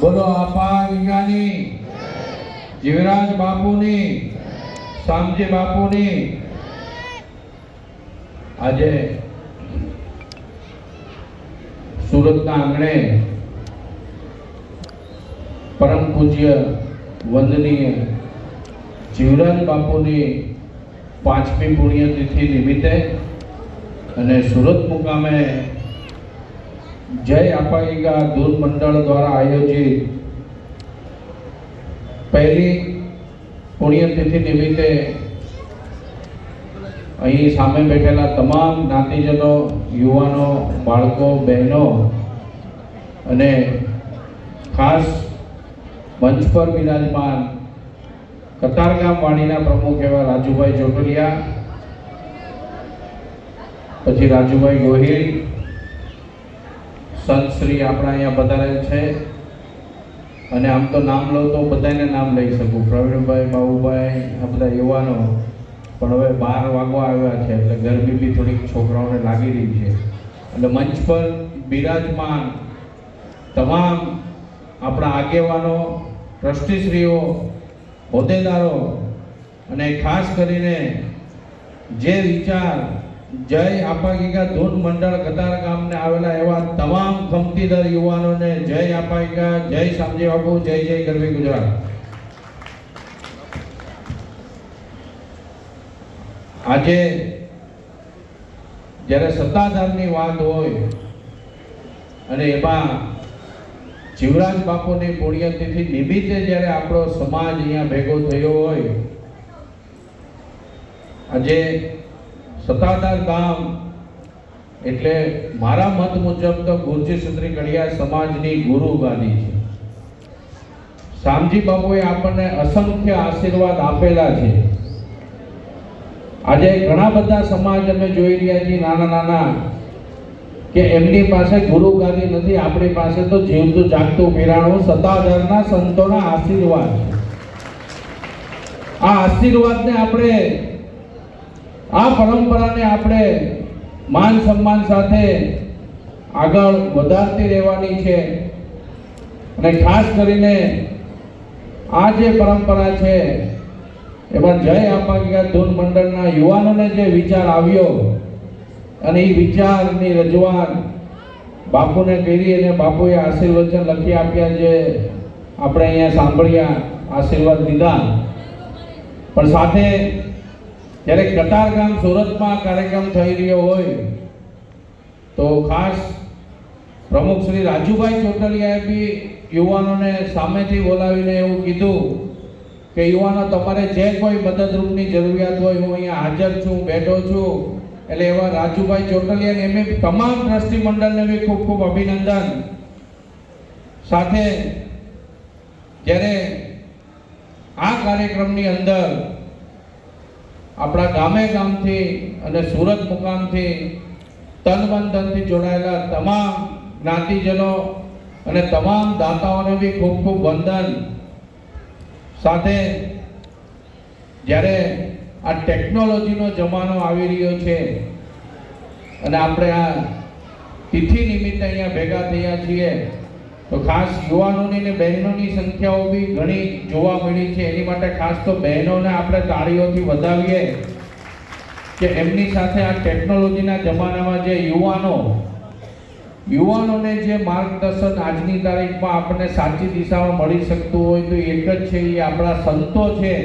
બોલો આપા વિજ્ઞાની જીવરાજ બાપુની, શામજી બાપુની. આજે સુરતના આંગણે પરમ પૂજ્ય વંદનીય જીવરાજ બાપુની પાંચમી પુણ્યતિથિ નિમિત્તે અને સુરત મુકામે જય અપાયિકા ધૂન મંડળ દ્વારા આયોજિત પહેલી પુણ્યતિથિ નિમિત્તે અહીં સામે બેઠેલા તમામ જ્ઞાતિજનો, યુવાનો, બાળકો, બહેનો અને ખાસ મંચ પર બિરાજમાન કતારગામ વાણીના પ્રમુખ એવા રાજુભાઈ ચોટલિયા, પછી રાજુભાઈ ગોહિલ સંત શ્રી આપણા અહીંયા વધારે છે. અને આમ તો નામ લઉં તો બધાને નામ લઈ શકું. પ્રવીણભાઈ, બાબુભાઈ, આ બધા યુવાનો. પણ હવે બાર વાગવા આવ્યા છે, એટલે ગરમી બી થોડીક છોકરાઓને લાગી રહી છે. એટલે મંચ પર બિરાજમાન તમામ આપણા આગેવાનો, ટ્રસ્ટીશ્રીઓ, હોદ્દેદારો અને ખાસ કરીને જે વિચાર જય આપાગીકા ધૂન મંડળ કતાર ગામને આવેલા એવા તમામ ખમતીદર યુવાનોને જય આપાગીકા જય શામજી બાપુ, જય જય ગરવી ગુજરાત. આજે જ્યારે સત્તાધારની વાત હોય અને એમાં જીવરાજ બાપુની પુણ્યતિથિ નિમિત્તે જ્યારે આપણો સમાજ અહીંયા ભેગો થયો હોય, આજે સત્તાધાર ગામ એટલે મારા મત મુજબ તો ગુરજી સુત્રી કડિયા સમાજની ગુરુ ગાદી છે. શામજી બાપુએ આપણને અસંખ્ય આશીર્વાદ આપેલા છે. આજે ઘણા બધા સમાજ અમે જોઈ રહ્યા છીએ નાના નાના કે એમની પાસે ગુરુ ગાદી નથી, આપણી પાસે તો જીવતું જાગતું પીરાણું સત્તાધારના સંતોના આશીર્વાદ આ આશીર્વાદને આપણે આ પરંપરાને આપણે માન સન્માન સાથે આગળ વધારતી રહેવાની છે. અને ખાસ કરીને આ જે પરંપરા છે, એમાં જય આપાગીયા ધૂન મંડળના યુવાનોને જે વિચાર આવ્યો, અને એ વિચારની રજૂઆત બાપુને કરી અને બાપુએ આશીર્વચન લખી આપ્યા જે આપણે અહીંયા સાંભળ્યા, આશીર્વાદ લીધા. પણ સાથે જ્યારે કતારગામ સુરતમાં કાર્યક્રમ થઈ રહ્યો હોય, તો ખાસ પ્રમુખ શ્રી રાજુભાઈ ચોટલિયાએ બી યુવાનોને સામેથી બોલાવીને એવું કીધું કે, યુવાનો, તમારે જે કોઈ મદદરૂપની જરૂરિયાત હોય, હું અહીંયા હાજર છું, બેઠો છું. એટલે એવા રાજુભાઈ ચોટલિયાને એમ તમામ ટ્રસ્ટી મંડળને બી ખૂબ ખૂબ અભિનંદન. સાથે જ્યારે આ કાર્યક્રમની અંદર આપણા ગામે ગામથી અને સુરત મુકામથી તન મન ધનથી જોડાયેલા તમામ જ્ઞાતિજનો અને તમામ દાતાઓને બી ખૂબ ખૂબ વંદન. સાથે જ્યારે આ ટેકનોલોજીનો જમાનો આવી રહ્યો છે અને આપણે આ તિથિ નિમિત્તે અહીંયા ભેગા થયા છીએ તો ખાસ યુવાનોની ને બહેનોની સંખ્યાઓ બી ઘણી જોવા મળી છે. એની માટે ખાસ તો બહેનોને આપણે તાળીઓથી વધાવીએ કે એમની સાથે આ ટેકનોલોજીના જમાનામાં જે યુવાનો, યુવાનોને જે માર્ગદર્શન આજની તારીખમાં આપણને સાચી દિશામાં મળી શકતું હોય તો એક જ છે, એ આપણા સંતો છે.